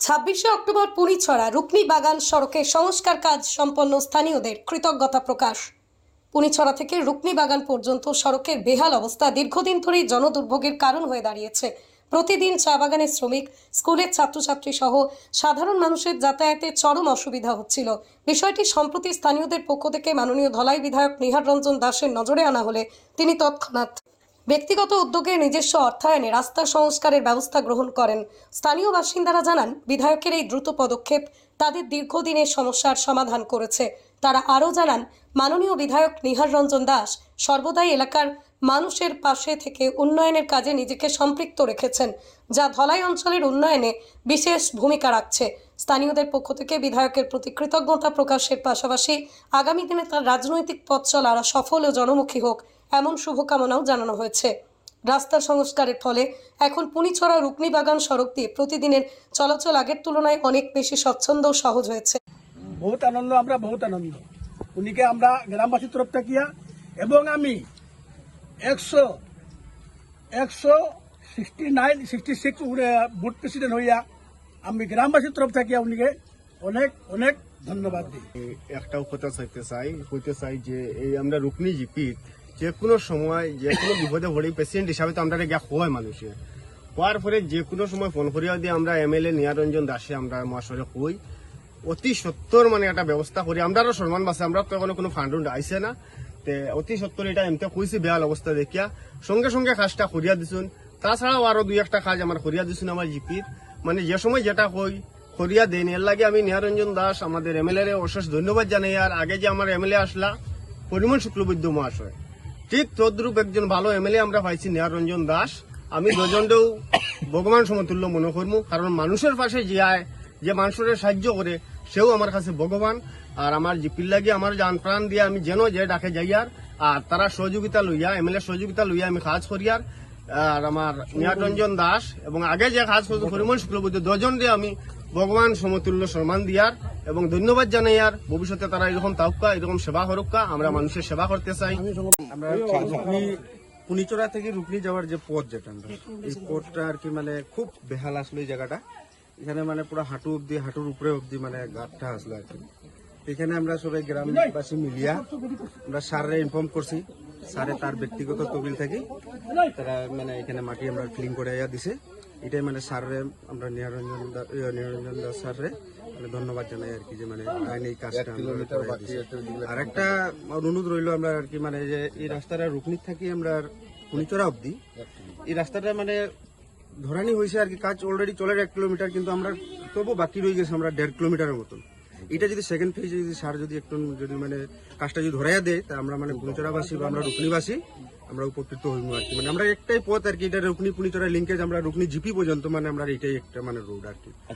ছাব্বিশে অক্টোবর পুনিছড়া রুকনি বাগান সড়কে সংস্কার কাজ সম্পন্ন স্থানীয়দের কৃতজ্ঞতা প্রকাশ। পুনিছড়া থেকে রুকনি বাগান পর্যন্ত সড়কের বেহাল অবস্থা দীর্ঘদিন ধরেই জনদুর্ভোগের কারণ হয়ে দাঁড়িয়েছে। প্রতিদিন চা বাগানের শ্রমিক, স্কুলের ছাত্রছাত্রী সহ সাধারণ মানুষের যাতায়াতে চরম অসুবিধা হচ্ছিল। বিষয়টি সম্প্রতি স্থানীয়দের পক্ষ থেকে মাননীয় ধলাই বিধায়ক নিহার রঞ্জন দাসের নজরে আনা হলে তিনি তৎক্ষণাৎ ব্যক্তিগত উদ্যোগে নিজস্ব অর্থায়নে রাস্তা সংস্কারের ব্যবস্থা গ্রহণ করেন। স্থানীয় বাসিন্দারা জানান, বিধায়কের এই দ্রুত পদক্ষেপ তাদের দীর্ঘদিনের সমস্যার সমাধান করেছে। তারা আরও জানান, মাননীয় বিধায়ক নিহার রঞ্জন দাস সর্বদাই এলাকার মানুষের পাশে থেকে উন্নয়নের কাজে নিজেকে সম্পৃক্ত রেখেছেন, যা ধলাই অঞ্চলের উন্নয়নে বিশেষ ভূমিকা রাখছে। স্থানীয়দের পক্ষ থেকে বিধায়কের প্রতি কৃতজ্ঞতা প্রকাশের পাশাপাশি আগামী দিনে তার রাজনৈতিক পথ চলা সফল ও জনমুখী হোক এমন শুভকামনাও জানানো হয়েছে। রাস্তা সংস্কারের ফলে এখন পুনিছড়া রুকনি বাগান সড়ক দিয়ে প্রতিদিনের চলাচল আগের তুলনায় অনেক বেশি স্বচ্ছন্দ ও সহজ হয়েছে। বহুত আনন্দ আমরা বহুত আনন্দ। উনিকে আমরা গ্রামবাসীর তরফ থাকিয়া এবং আমি একশো একশো sixty nine sixty six booth president হইয়া আমি গ্রামবাসীর তরফ থাকিয়া উনিকে অনেক অনেক ধন্যবাদ দিই। একটাও কথা চাইতে চাই কইতে চাই যে এই আমরা রুকনি জিপি যে কোনো সময় যে কোনো বিপদে পড়ি পেশেন্ট হিসাবে তো আমরা গিয়া হয় মানুষে হওয়ার পরে যে কোনো সময় ফোন করিয়া দিয়ে আমরা এম এল এ নিয়ারঞ্জন দাসে আমরা মহাশয়ে কই। অতি সত্তর মানে একটা ব্যবস্থা করি। আমরাও সম্মান বাসে আমরা তো এখনও কোনো ফান্ড আইসে না। তে অতি সত্তর এটা এমতে কইছে বেহাল অবস্থা দেখিয়া। সঙ্গে সঙ্গে কাজটা করিয়া দিছুন। তাছাড়াও আরও দুই একটা কাজ আমার করিয়া দিছুন আমার জিপির। মানে যে সময় যেটা কই, করিয়া দেন। এর লাগে আমি নিহারঞ্জন দাস, আমাদের এমএলএ অশেষ ধন্যবাদ জানাই। আর আগে যে আমার এমএলএ আসলা, পরিমল শুক্লবৈদ্য মহাশয়। ঠিক তদ্রূপ একজন ভালো এমএলএ আমরা পাইছি নিহারঞ্জন দাস। আমি দুজনকেও ভগবান সমতুল্য মনে করব কারণ মানুষের পাশে যে আয়, যে মানুষের সাহায্য করে, সেও আমার কাছে ভগবান। আর আমার জিপির লাগি আমার জান প্রাণ দিয়ে আমি যেন যে ডাকে যাইয়ার, আর তারা সহযোগিতা লইয়া, এমএলএ সহযোগিতা লইয়া আমি কাজ করিয়ার, আর আমার নিহারঞ্জন দাস এবং আগে যে কাজ করতো পরিমল শুক্লবৈদ্য দুজন দিয়ে আমি ভগবান সমতুল্য সম্মান দিয়ার। এবং ধন্যবাদ জানাই আর ভবিষ্যতে তারা এরকম তাউকা এরকম সেবা হরক্কা আমরা মানুষের সেবা করতে চাই। আমরা রুকনি থেকে রুকনি যাওয়ার যে পথ যেটা আমরা, এই পথটা আর কি মানে খুব বেহাল আসলো এই জায়গাটা। এখানে মানে পুরো হাঁটু অব্দি হাঁটুর উপরে অব্দি মানে গাঁটটা আসলো আর কি। এখানে আমরা সবাই গ্রামবাসী মিলিয়া আমরা স্যারে ইনফর্ম করছি। স্যারে তার ব্যক্তিগত তবিল থাকি তারা মানে এখানে মাটি আমরা ক্লিন করে দিছে। এটাই মানে স্যাররে আমরা নিরঞ্জন দা- নিরঞ্জন দাস স্যাররে মানে ধন্যবাদ জানাই আর কি যে মানে আইন এই কাজটা আর একটা অনুরোধ রইল আমরা আর কি মানে যে এই রাস্তাটা রুকনির থাকি আমরা কুনিচরা অব্দি এই রাস্তাটা মানে ধরানি হয়েছে আর কি কাজ অলরেডি চলে এক কিলোমিটার কিন্তু আমরা তবু বাকি রয়ে গেছে আমরা দেড় কিলোমিটারের মতন। এটা যদি সেকেন্ড ফেজে যদি সার যদি একটু যদি মানে কাজটা যদি ধরাইয়া দেয়, তা আমরা মানে পুনিচড়াবাসী বা আমরা রুকনিবাসী আমরা উপকৃত হইব আর কি। মানে আমরা একটাই পথ আর কি, এটা রুকনি পুনিচরা লিঙ্কেজ আমরা রুকনি জিপি পর্যন্ত মানে আমরা এটাই একটা মানে রোড আর কি।